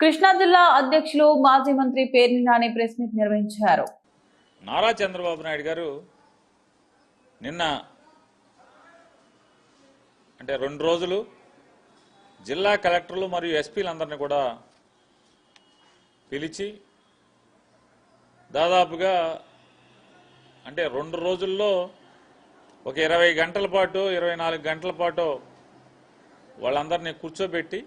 కృష్ణా జిల్లా అధ్యక్షులు మాజీ మంత్రి పేర్ని నాని ప్రెస్ మీట్ నిర్వహించారు. నారా చంద్రబాబు నాయుడు గారు నిన్న అంటే రెండు రోజులు జిల్లా కలెక్టర్లు మరియు ఎస్పీలందరినీ కూడా పిలిచి దాదాపుగా అంటే రెండు రోజుల్లో ఒక ఇరవై గంటల పాటు ఇరవై నాలుగు గంటల పాటు వాళ్ళందరినీ కూర్చోబెట్టి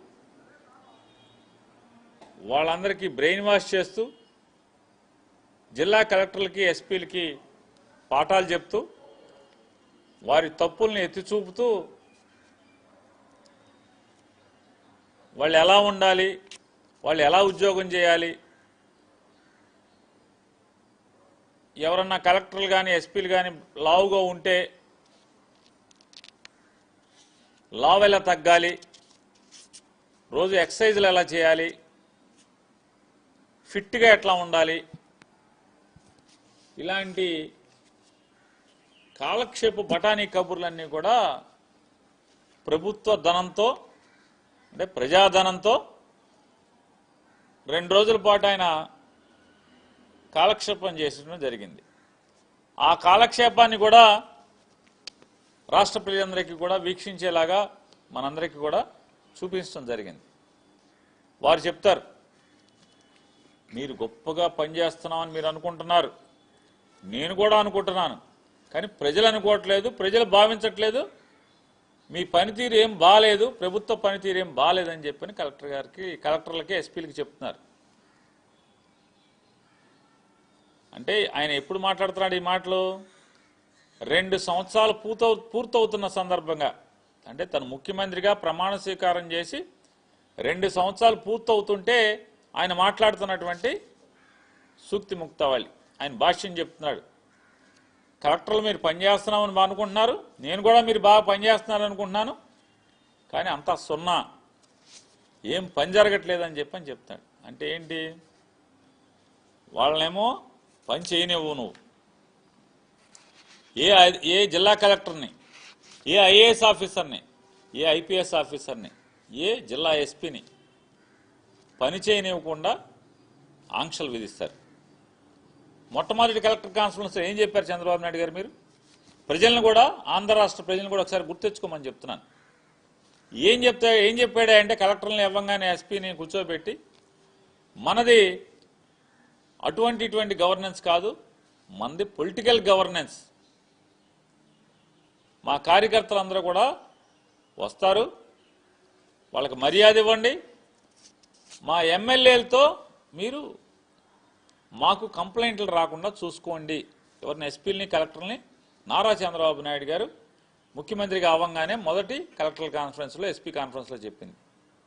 వాళ్ళందరికీ బ్రెయిన్ వాష్ చేస్తూ జిల్లా కలెక్టర్లకి ఎస్పీలకి పాఠాలు చెప్తూ వారి తప్పుల్ని ఎత్తి చూపుతూ వాళ్ళు ఎలా ఉండాలి వాళ్ళు ఎలా ఉద్యోగం చేయాలి ఎవరన్నా కలెక్టర్లు కానీ ఎస్పీలు కానీ లావుగా ఉంటే లావు ఎలా తగ్గాలి రోజు ఎక్సర్సైజులు ఎలా చేయాలి ఫిట్గా ఎట్లా ఉండాలి? ఇలాంటి కాలక్షేపు బఠానీ కబుర్లన్నీ కూడా ప్రభుత్వ ధనంతో అంటే ప్రజాధనంతో రెండు రోజుల పాటు ఆయన కాలక్షేపం చేసడం జరిగింది. ఆ కాలక్షేపాన్ని కూడా రాష్ట్ర ప్రజలందరికీ కూడా వీక్షించేలాగా మనందరికీ కూడా చూపించడం జరిగింది. వారు చెప్తారు మీరు గొప్పగా పనిచేస్తున్నామని మీరు అనుకుంటున్నారు. నేను కూడా అనుకుంటున్నాను. కానీ ప్రజలు అనుకోవట్లేదు ప్రజలు భావించట్లేదు. మీ పనితీరు ఏం బాగాలేదు ప్రభుత్వ పనితీరు ఏం బాగాలేదని చెప్పని కలెక్టర్ గారికి కలెక్టర్లకి ఎస్పీలకి చెప్తున్నారు. అంటే ఆయన ఎప్పుడు మాట్లాడుతున్నాడు ఈ మాటలు? రెండు సంవత్సరాలు పూర్తవు పూర్తవుతున్న సందర్భంగా. అంటే తను ముఖ్యమంత్రిగా ప్రమాణ స్వీకారం చేసి రెండు సంవత్సరాలు పూర్తవుతుంటే ఆయన మాట్లాడుతున్నటువంటి సూక్తి ముక్తావళి. ఆయన భాష్యం చెప్తున్నాడు. కలెక్టర్లు మీరు పనిచేస్తున్నామని బా అనుకుంటున్నారు. నేను కూడా మీరు బాగా పనిచేస్తున్నారు అనుకుంటున్నాను. కానీ అంతా సున్నా. ఏం పని జరగట్లేదని చెప్పి అని చెప్తాడు. అంటే ఏంటి? వాళ్ళనేమో పని చేయనివ్వు నువ్వు. ఏ ఏ జిల్లా కలెక్టర్ని ఏ ఐఏఎస్ ఆఫీసర్ని ఏ ఐపీఎస్ ఆఫీసర్ని ఏ జిల్లా ఎస్పీని పని చేయనివ్వకుండా ఆంక్షలు విధిస్తారు. మొట్టమొదటి కలెక్టర్ కాన్ఫరెన్స్ ఏం చెప్పారు చంద్రబాబు నాయుడు గారు మీరు? ప్రజలను కూడా ఆంధ్ర రాష్ట్ర ప్రజలను కూడా ఒకసారి గుర్తెచ్చుకోమని చెప్తున్నాను. ఏం చెప్తా ఏం చెప్పాడే అంటే కలెక్టర్లను ఇవ్వంగానే ఎస్పీని కూర్చోబెట్టి మనది అటువంటి ఇటువంటి గవర్నెన్స్ కాదు మనది పొలిటికల్ గవర్నెన్స్. మా కార్యకర్తలందరూ కూడా వస్తారు వాళ్ళకి మర్యాద ఇవ్వండి మా ఎమ్మెల్యేలతో మీరు మాకు కంప్లైంట్లు రాకుండా చూసుకోండి. ఎవరిని ఎస్పీలని కలెక్టర్ని? నారా చంద్రబాబు నాయుడు గారు ముఖ్యమంత్రిగా అవ్వంగానే మొదటి కలెక్టర్ కాన్ఫరెన్స్లో ఎస్పీ కాన్ఫరెన్స్లో చెప్పింది.